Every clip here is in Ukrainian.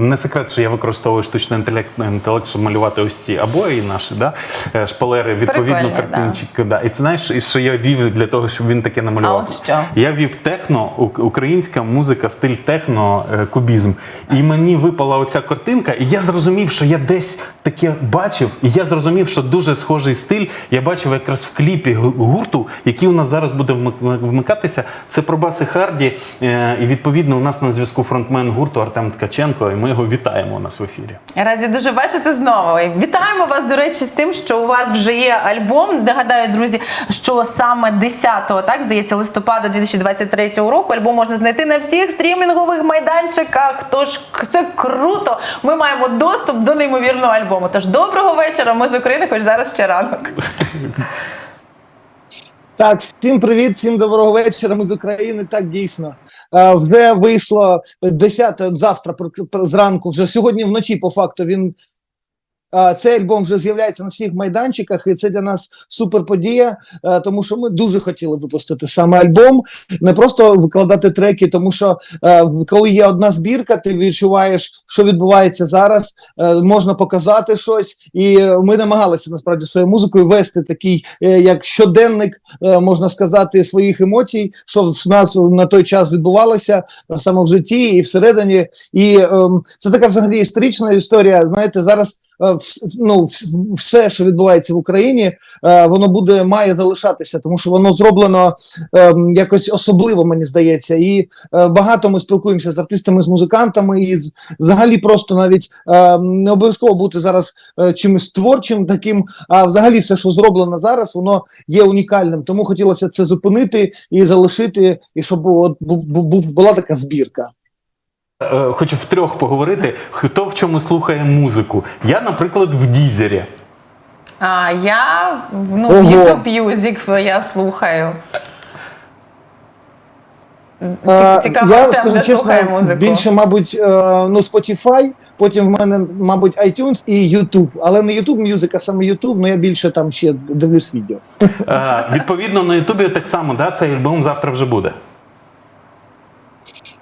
Не секрет, що я використовую штучний інтелект, інтелект щоб малювати ось ці обої наші, да? е, шпалери, відповідно, Прикольно, картинчики. Да. І ти знаєш, і що я вів для того, щоб він таке намалював? А от що? Я вів техно, українська музика, стиль техно, е, кубізм. І мені випала оця картинка, і я зрозумів, що я десь таке бачив, і я зрозумів, що дуже схожий стиль я бачив якраз в кліпі гурту, який у нас зараз буде вмик- вмикатися. Це про баси Харді. е, І відповідно у нас на зв'язку фронтмен гурту Артем Ткаченко, і ми його вітаємо у нас в ефірі. Раді дуже бачити знову. Вітаємо вас, до речі, з тим, що у вас вже є альбом. Нагадаю, друзі, що саме 10-го, так здається, листопада 2023 року альбом можна знайти на всіх стрімінгових майданчиках. Тож це круто. Ми маємо доступ до неймовірного альбому. Тож доброго вечора. Ми з України, хоч зараз ще ранок. Так, всім привіт, всім доброго вечора. Ми з України. Так дійсно вже вийшло 10 от завтра зранку. Вже сьогодні вночі, по факту, він цей альбом вже з'являється на всіх майданчиках, і це для нас супер подія, е, тому що ми дуже хотіли випустити саме альбом, не просто викладати треки, тому що е, коли є одна збірка, ти відчуваєш, що відбувається зараз. е, Можна показати щось, і ми намагалися насправді своєю музикою вести такий як щоденник можна сказати, своїх емоцій, що в нас на той час відбувалося саме в житті і всередині. І ем, це така взагалі історична історія. Знаєте, зараз ну, все, що відбувається в Україні, е, воно буде має залишатися, тому що воно зроблено ем, якось особливо, мені здається. І е, багато ми спілкуємося з артистами, з музикантами, і з взагалі просто навіть ем, не обов'язково бути зараз е, чимось творчим таким, а взагалі все, що зроблено зараз, воно є унікальним. Тому хотілося це зупинити і залишити, і щоб от, бу- бу- бу- була така збірка. Е, Хочу втрьох поговорити, хто в чому слухає музику. Я, наприклад, в Дізері. А я ну, в. YouTube Music я слухаю. Е, Цікаво, я скажу чесно, слухає музику. більше, мабуть, е, ну Spotify, потім в мене, мабуть, iTunes і YouTube. Але не YouTube Music, а саме YouTube, ну я більше там ще дивлюсь відео. Е, Відповідно, на Ютубі так само, да, цей альбом завтра вже буде.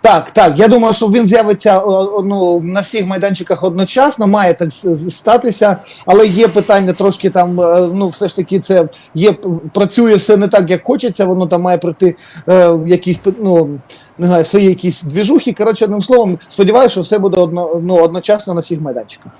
Так, так. Я думаю, що він з'явиться о, ну, на всіх майданчиках одночасно, має так статися, але є питання трошки там. е, Ну, все ж таки, це є працює все не так, як хочеться. Воно там має пройти е, якісь ну, не знаю, свої якісь двіжухи. Коротше, одним словом, сподіваюся, що все буде одно, ну, одночасно на всіх майданчиках.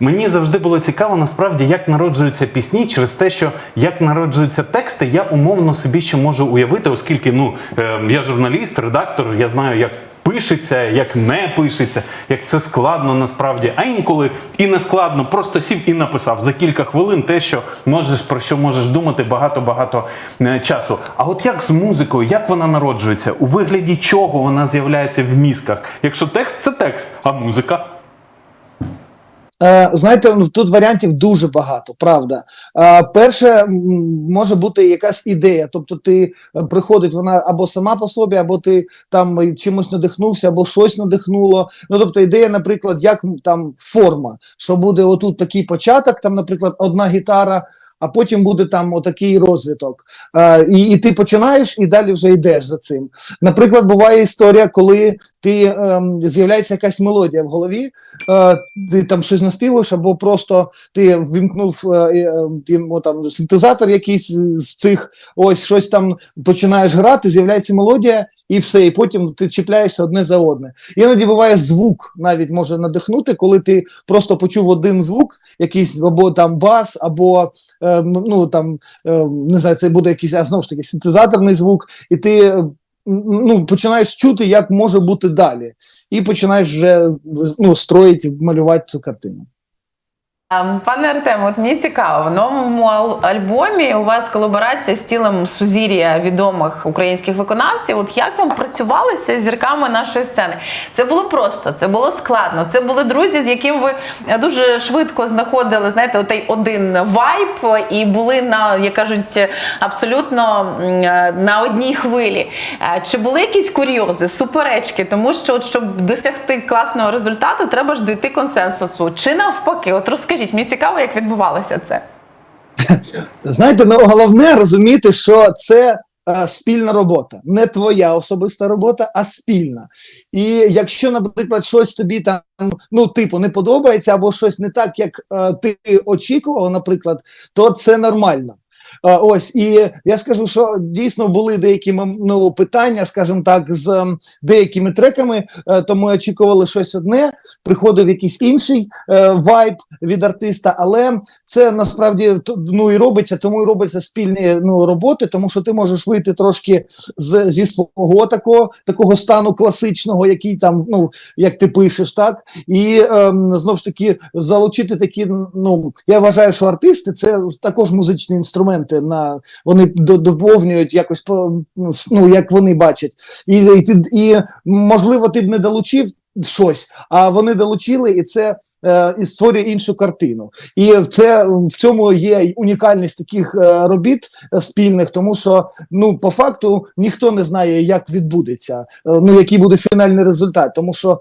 Мені завжди було цікаво, насправді, як народжуються пісні через те, що як народжуються тексти, я умовно собі ще можу уявити, оскільки ну е, я журналіст, редактор, я знаю, як пишеться, як не пишеться, як це складно насправді. А інколи і не складно, просто сів і написав за кілька хвилин те, що можеш про що можеш думати багато-багато е, часу. А от як з музикою, як вона народжується? У вигляді чого вона з'являється в мізках? Якщо текст це текст, а музика. Е, знаєте, ну тут варіантів дуже багато, правда. Е, перше, може бути якась ідея, тобто ти е, приходить вона або сама по собі, або ти там чимось надихнувся, або щось надихнуло. Ну тобто ідея, наприклад, як там форма, що буде отут такий початок, там, наприклад, одна гітара. А потім буде там отакий розвиток. Е, і, і ти починаєш і далі вже йдеш за цим. Наприклад, буває історія, коли ти ем, з'являється якась мелодія в голові, е, ти там щось наспівуєш, або просто ти ввімкнув е, е, там, синтезатор якийсь з цих, ось щось там починаєш грати, з'являється мелодія, і все, і потім ти чіпляєшся одне за одне. Іноді буває звук навіть може надихнути, коли ти просто почув один звук, якийсь або там бас, або е, ну там е, не знаю, це буде якийсь а знову ж таки синтезаторний звук, і ти. Ну, починаєш чути, як може бути далі, і починаєш вже ну, строїти, малювати цю картину. А, Пане Артем, от мені цікаво, в новому альбомі у вас колаборація з цілим сузір'я відомих українських виконавців. От як вам працювалося з зірками нашої сцени? Це було просто, це було складно. Це були друзі, з яким ви дуже швидко знаходили, знаєте, отей один вайб і були на, як кажуть, абсолютно на одній хвилі. Е, Чи були якісь курйози, суперечки? Тому що, от, щоб досягти класного результату, треба ж дійти консенсусу. Чи навпаки? От розкажіть, мені цікаво, як відбувалося це. Знаєте, ну головне розуміти, що це е, спільна робота, не твоя особиста робота, а спільна. І якщо, наприклад, щось тобі там ну, типу, не подобається, або щось не так, як е, ти очікував, наприклад, то це нормально. Ось і я скажу, що дійсно були деякі ну, питання, скажімо так, з деякими треками. е, То ми очікували щось одне, приходив якийсь інший е, вайб від артиста, але це насправді ну і робиться, тому і робиться спільні ну, роботи, тому що ти можеш вийти трошки з, зі свого такого такого стану класичного, який там, ну як ти пишеш, так і ем, знову ж таки залучити такі. Ну я вважаю, що артисти це також музичні інструменти. На вони доповнюють якось ну, ну як вони бачать, і, і, і можливо ти б не долучив щось, а вони долучили, і це і створює іншу картину. І це в цьому є унікальність таких е, робіт е, спільних, тому що ну по факту ніхто не знає, як відбудеться, е, ну який буде фінальний результат. Тому що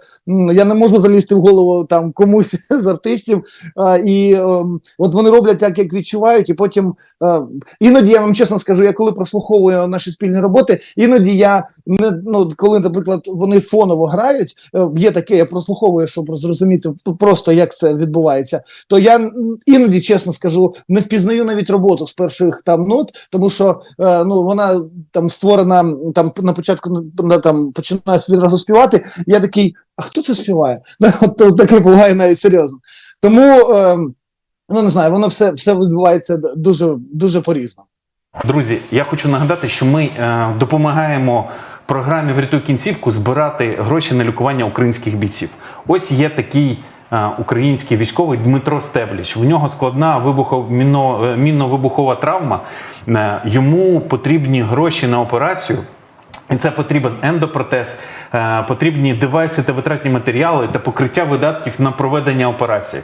я не можу залізти в голову там комусь з артистів, е, і е, от вони роблять так, як відчувають, і потім е, іноді я вам чесно скажу, я коли прослуховую наші спільні роботи, іноді я не ну коли, наприклад, вони фоново грають, е, є таке, я прослуховую, щоб зрозуміти просто як це відбувається. То я іноді, чесно скажу, не впізнаю навіть роботу з перших там нот, тому що е, ну вона там створена там на початку на там починаєш відразу співати. Я такий, а хто це співає? Ну, от, таке буває навіть серйозно. Тому е, ну не знаю, воно все, все відбувається дуже дуже по-різному. Друзі, я хочу нагадати, що ми е, допомагаємо програмі Врятуй кінцівку збирати гроші на лікування українських бійців. Ось є такий український військовий Дмитро Стебліч. В нього складна е, мінно-вибухова травма. Е, йому потрібні гроші на операцію. І це потрібен ендопротез, е, потрібні девайси та витратні матеріали та покриття видатків на проведення операції.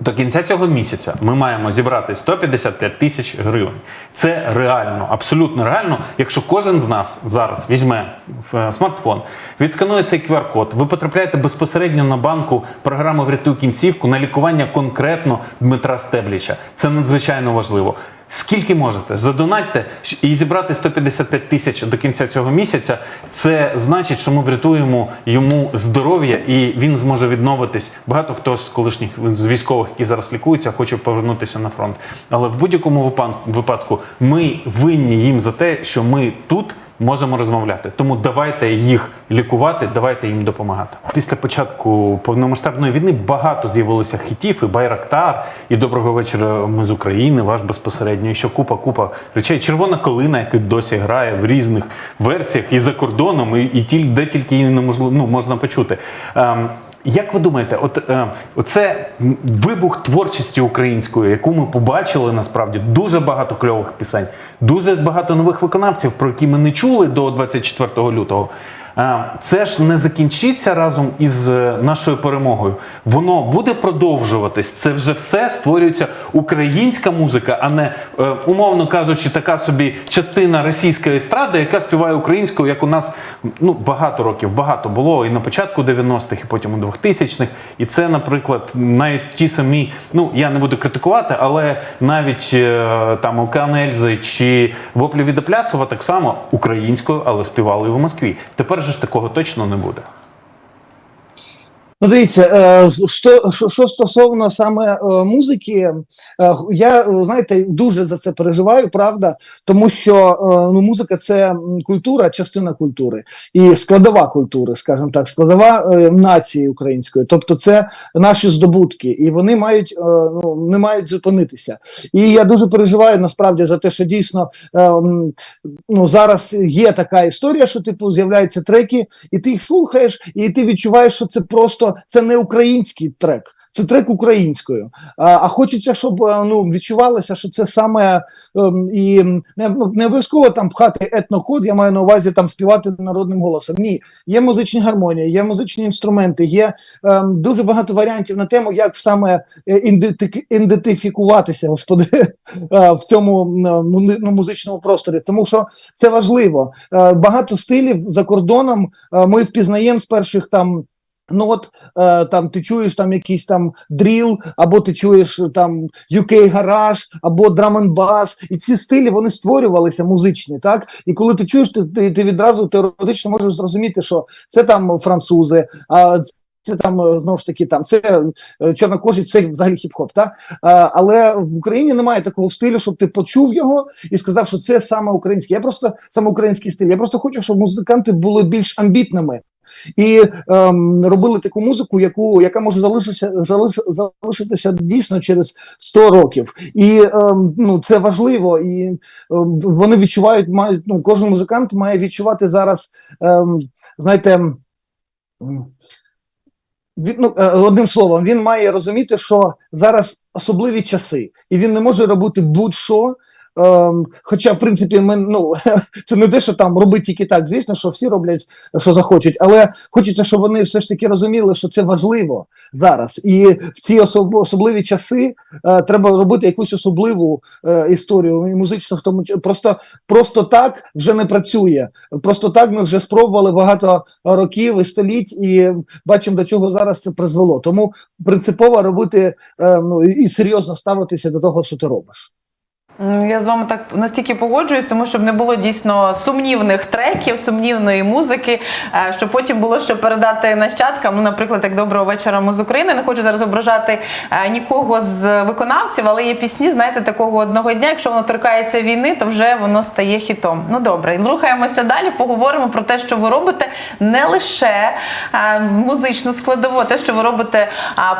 До кінця цього місяця ми маємо зібрати 155 тисяч гривень. Це реально, абсолютно реально. Якщо кожен з нас зараз візьме е, смартфон, відсканує цей QR-код, ви потрапляєте безпосередньо на банку програми Врятуй кінцівку на лікування конкретно Дмитра Стебліча. Це надзвичайно важливо. Скільки можете, задонатьте і зібрати 155 тисяч до кінця цього місяця. Це значить, що ми врятуємо йому здоров'я і він зможе відновитись. Багато хто з колишніх з військових, які зараз лікуються, хоче повернутися на фронт. Але в будь-якому випадку ми винні їм за те, що ми тут. Можемо розмовляти, тому давайте їх лікувати, давайте їм допомагати. Після початку повномасштабної війни багато з'явилося хітів, і Байрактар, і доброго вечора. Ми з України, ваш безпосередньо. І що купа, купа речей. Червона колина, яка досі грає в різних версіях і за кордоном, і, і тіль, де тільки її неможливо ну, можна почути. Ем, як ви думаєте, от е, оце вибух творчості української, яку ми побачили насправді дуже багато кльових пісень, дуже багато нових виконавців, про які ми не чули до 24 лютого. Е, Це ж не закінчиться разом із е, нашою перемогою. Воно буде продовжуватись. Це вже все створюється українська музика, а не е, умовно кажучи, така собі частина російської естради, яка співає українською, як у нас ну багато років, багато було і на початку 90-х, і потім у 2000-х. І це, наприклад, навіть ті самі, ну я не буду критикувати, але навіть там Океан Ельзи чи Воплі від Плясова так само українською, але співали в Москві. Тепер же ж такого точно не буде. Ну, дивіться, е, що, що, стосовно саме е, музики, е, я знаєте, дуже за це переживаю, правда, тому що ну, музика це культура, частина культури і складова культури, скажімо так, складова нації української. Тобто, це наші здобутки, і вони мають ну, не мають зупинитися. І я дуже переживаю насправді за те, що дійсно ну, зараз є така історія, що типу з'являються треки, і ти їх слухаєш, і ти відчуваєш, що це просто це не український трек. Це трек українською, а, а хочеться, щоб е, ну відчувалося, що це саме ем, і не, ну, не обов'язково там пхати етнокод. Я маю на увазі там співати народним голосом. Ні, є музичні гармонії, є музичні інструменти, є ем, дуже багато варіантів на тему, як саме е, ідентифікуватися, господи, е, в цьому ну, музичному просторі. Тому що це важливо. Багато стилів за кордоном ми впізнаємо з перших там. Ну от е, там ти чуєш там якийсь там дріл, або ти чуєш е, там UK гараж, або bass. І ці стилі вони створювалися музичні, так? І коли ти чуєш, ти, ти, ти відразу теоретично можеш зрозуміти, що це там французи, а це там е, знову ж таки там це е, чорнокожі, це взагалі хіп-хоп. Так? А, але в Україні немає такого стилю, щоб ти почув його і сказав, що це саме український. Я просто саме український стиль. Я просто хочу, щоб музиканти були більш амбітними і ем, робили таку музику, яку яка може залишитися залиш, залишитися дійсно через 100 років. І ем, ну це важливо. І ем, вони відчувають, мають ну кожен музикант має відчувати зараз, ем, знаєте. він, ну, е, одним словом, він має розуміти, що зараз особливі часи, і він не може робити будь-що. Ем, хоча, в принципі, ми ну це не те, що там робить тільки так. Звісно, що всі роблять, що захочуть, але хочеться, щоб вони все ж таки розуміли, що це важливо зараз. І в ці особ, особливі часи е, треба робити якусь особливу е, історію і музичну в тому просто, просто так вже не працює. Просто так ми вже спробували багато років і століть, і бачимо, до чого зараз це призвело. Тому принципово робити е, ну і серйозно ставитися до того, що ти робиш. Я з вами так настільки погоджуюсь, тому щоб не було дійсно сумнівних треків, сумнівної музики, е, щоб потім було що передати нащадкам. Ну, наприклад, як доброго вечора ми з України. Не хочу зараз ображати е, нікого з виконавців, але є пісні, знаєте, такого одного дня. Якщо воно торкається війни, то вже воно стає хітом. Ну добре, рухаємося далі. Поговоримо про те, що ви робите не лише е, музичну складову, а те, що ви робите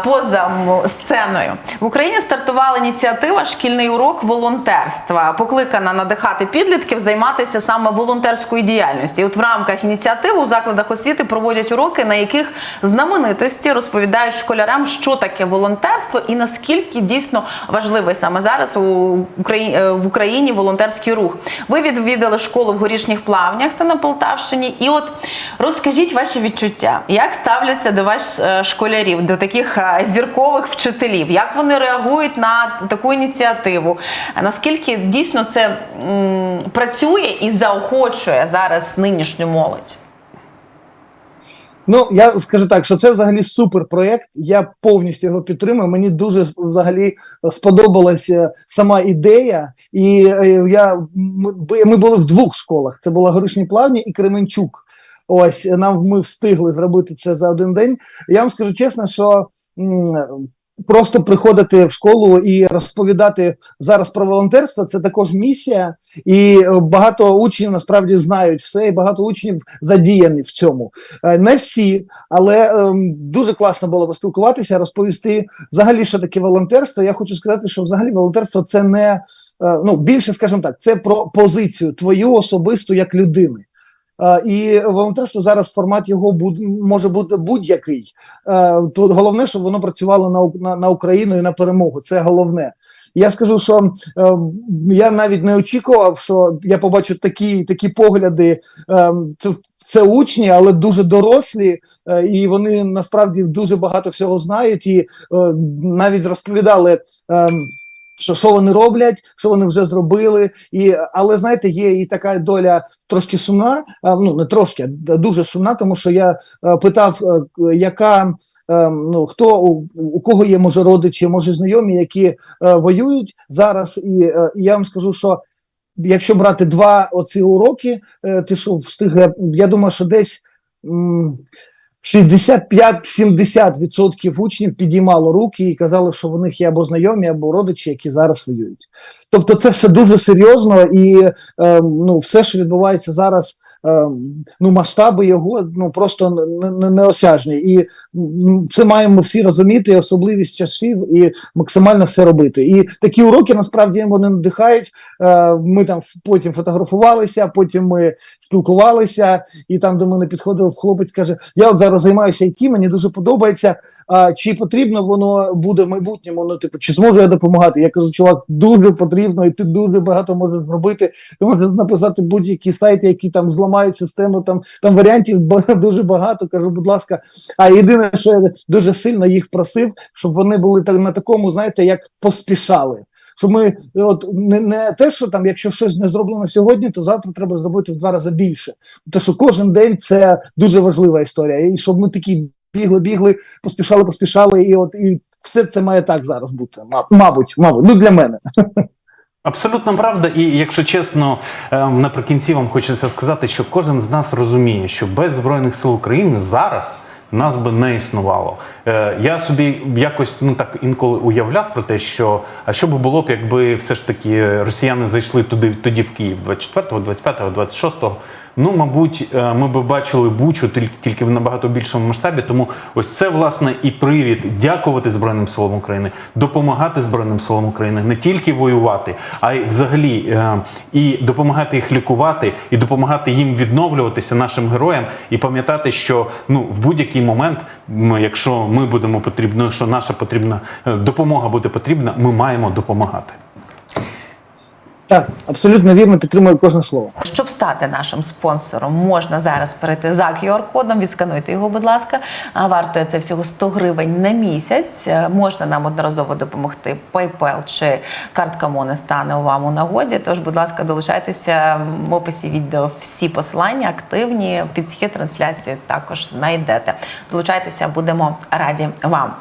поза сценою. В Україні стартувала ініціатива Шкільний урок волонтерства, покликана надихати підлітків займатися саме волонтерською діяльністю. І от в рамках ініціативи у закладах освіти проводять уроки, на яких знаменитості розповідають школярам, що таке волонтерство і наскільки дійсно важливий саме зараз у Україні е, в Україні волонтерський рух. Ви відвідали школу в горішніх плавнях, це на Полтавщині. І от розкажіть ваші відчуття, як ставляться до вас е, школярів, до таких е, зіркових вчителів, як вони реагують на таку ініціативу? Наскільки дійсно це м, працює і заохочує зараз нинішню молодь? Ну, я скажу так, що це взагалі супер проєкт. Я повністю його підтримую. Мені дуже взагалі сподобалася сама ідея. І е, я ми, були в двох школах: це була Горишні Плавні і Кременчук. Ось нам ми встигли зробити це за один день. Я вам скажу чесно, що просто приходити в школу і розповідати зараз про волонтерство це також місія, і е, багато учнів насправді знають все, і багато учнів задіяні в цьому. Е, Не всі, але ем, дуже класно було поспілкуватися, розповісти взагалі, що таке волонтерство. Я хочу сказати, що взагалі волонтерство це не е, ну більше, скажімо так, це про позицію твою особисту як людини. Е, І волонтерство зараз формат його буд, може бути будь-який. Е, Тут головне, щоб воно працювало на, на, на Україну і на перемогу. Це головне. Я скажу, що е, я навіть не очікував, що я побачу такі, такі погляди. Це, це учні, але дуже дорослі, і вони насправді дуже багато всього знають і навіть розповідали. Що, що вони роблять, що вони вже зробили, і але знаєте, є і така доля трошки сумна. Ну не трошки, а дуже сумна, тому що я е, питав, е, яка е, ну хто у, кого є може родичі, може знайомі, які е, воюють зараз, і і я вам скажу, що якщо брати два оці уроки, ти що встиг, я думаю, що десь. М, 65-70% учнів підіймало руки і казали, що в них є або знайомі, або родичі, які зараз воюють. Тобто, це все дуже серйозно, і е, ну, все, що відбувається зараз, ну масштаби його ну просто не- не- неосяжні. І це маємо всі розуміти, особливість часів і максимально все робити. І такі уроки насправді вони надихають. Е, ми там потім фотографувалися, потім ми спілкувалися, і там до мене підходив хлопець, каже: Я от зараз займаюся IT, мені дуже подобається. Чи потрібно воно буде в майбутньому? Ну, типу, чи зможу я допомагати? Я кажу, чувак, дуже потрібно, і ти дуже багато можеш зробити. Ти можеш написати будь-які сайти, які там зламають систему. Там там варіантів дуже багато. Кажу, будь ласка. А єдине, що я дуже сильно їх просив, щоб вони були так на такому, знаєте, як поспішали. Щоб ми от не, не те, що там, якщо щось не зроблено сьогодні, то завтра треба зробити в два рази більше. Тому що кожен день це дуже важлива історія. І щоб ми такі бігли, бігли, поспішали, поспішали, і от і все це має так зараз бути. Мабуть, мабуть, ну для мене. Абсолютно правда, і якщо чесно, ем, наприкінці вам хочеться сказати, що кожен з нас розуміє, що без збройних сил України зараз нас би не існувало. Е, Я собі якось ну так інколи уявляв про те, що а що би було б, якби все ж таки росіяни зайшли туди тоді в Київ 24-го, 25-го, 26-го. Ну, мабуть, е, ми би бачили Бучу тільки, тільки в набагато більшому масштабі. Тому ось це власне і привід дякувати Збройним силам України, допомагати Збройним силам України, не тільки воювати, а й взагалі е, і допомагати їх лікувати, і допомагати їм відновлюватися нашим героям, і пам'ятати, що ну в будь-який момент, якщо ми будемо потрібно, що наша потрібна е, допомога буде потрібна, ми маємо допомагати. Так, абсолютно вірно підтримую кожне слово. Стати нашим спонсором, можна зараз перейти за QR-кодом, відскануйте його, будь ласка. А вартує це всього 100 гривень на місяць. Е, Можна нам одноразово допомогти. PayPal чи картка Мони стане вам у нагоді. Тож, будь ласка, долучайтеся в описі відео. Всі посилання активні. Під цією трансляцією також знайдете. Долучайтеся, будемо раді вам.